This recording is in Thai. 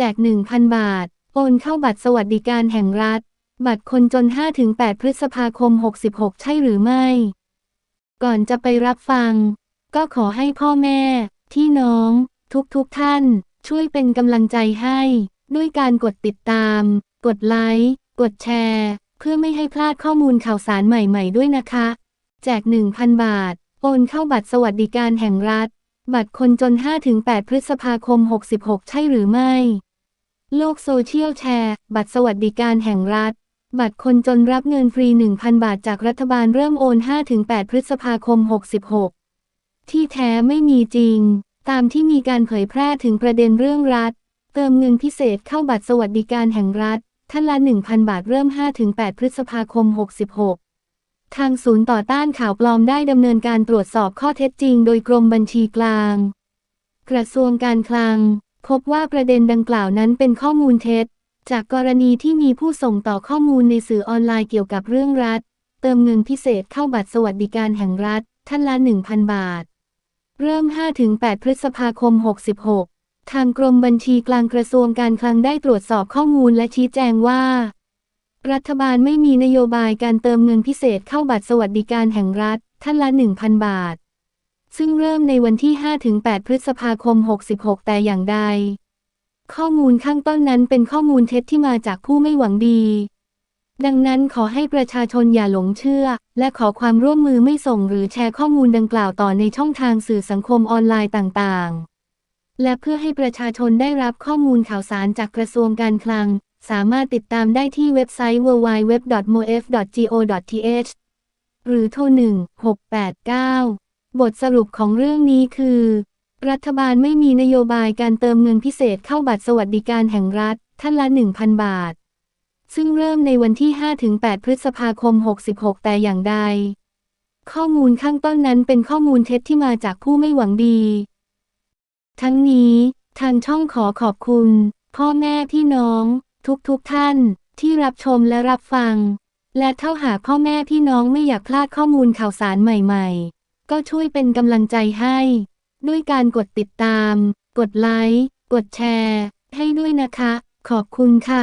แจก 1,000 บาท โอนเข้าบัตรสวัสดิการแห่งรัฐ บัตรคนจน 5-8 พฤษภาคม 66 ใช่หรือไม่ ก่อนจะไปรับฟัง ก็ขอให้พ่อแม่ ที่น้อง ทุกๆทท่าน ช่วยเป็นกำลังใจให้ ด้วยการกดติดตาม กดไลค์ กดแชร์ เพื่อไม่ให้พลาดข้อมูลข่าวสารใหม่ ๆ ด้วยนะคะ แจก 1,000 บาท โอนเข้าบัตรสวัสดิการแห่งรัฐบัตรคนจน 5-8 พฤษภาคม 66 ใช่หรือไม่ โลกโซเชียลแชร์ บัตรสวัสดิการแห่งรัฐ บัตรคนจนรับเงินฟรี 1,000 บาทจากรัฐบาลเริ่มโอน 5-8 พฤษภาคม 66 ที่แท้ไม่มีจริง ตามที่มีการเผยแพร่ถึงประเด็นเรื่องรัฐ เติมเงินพิเศษเข้าบัตรสวัสดิการแห่งรัฐท่านละ 1,000 บาทเริ่ม 5-8 พฤษภาคม 66 ทางศูนย์ต่อต้านข่าวปลอมได้ดำเนินการตรวจสอบข้อเท็จจริง โดยกรมบัญชีกลาง กระทรวงการคลัง พบว่าประเด็นดังกล่าวนั้นเป็นข้อมูลเท็จ จากกรณีที่มีผู้ส่งต่อข้อมูลในสื่อออนไลน์เกี่ยวกับเรื่องรัฐ เติมเงินพิเศษเข้าบัตรสวัสดิการแห่งรัฐ ท่านละ 1,000 บาท เริ่ม 5-8 พฤษภาคม 66 ทางกรมบัญชีกลางกระทรวงการคลังได้ตรวจสอบข้อมูลและชี้แจงว่า รัฐบาลไม่มีนโยบายการเติมเงินพิเศษเข้าบัตรสวัสดิการแห่งรัฐ ท่านละ 1,000 บาท ซึ่งเริ่มในวันที่ 5-8 พฤษภาคม 66 แต่อย่างใด ข้อมูลข้างต้นนั้นเป็นข้อมูลเท็จที่มาจากผู้ไม่หวังดี ดังนั้นขอให้ประชาชนอย่าหลงเชื่อ และขอความร่วมมือไม่ส่งหรือแชร์ข้อมูลดังกล่าวต่อในช่องทางสื่อสังคมออนไลน์ต่างๆ และเพื่อให้ประชาชนได้รับข้อมูลข่าวสารจากกระทรวงการคลัง สามารถติดตามได้ที่เว็บไซต์ www.mof.go.th หรือโทร 1689 บทสรุปของเรื่องนี้คือ รัฐบาลไม่มีนโยบายการเติมเงินพิเศษเข้าบัตรสวัสดิการแห่งรัฐท่านละ 1,000 บาท ซึ่งเริ่มในวันที่ 5-8 พฤษภาคม 66 แต่อย่างใด ข้อมูลข้างต้นนั้นเป็นข้อมูลเท็จที่มาจากผู้ไม่หวังดี ทั้งนี้ทางช่องขอขอบคุณ พ่อแม่พี่น้อง ทุกๆทท่านที่รับชมและรับฟัง และเท่าหากพ่อแม่พี่น้องไม่อยากพลาดข้อมูลข่าวสารใหม่ ๆ ก็ช่วยเป็นกำลังใจให้ ด้วยการกดติดตาม กดไลค์ กดแชร์ ให้ด้วยนะคะ ขอบคุณค่ะ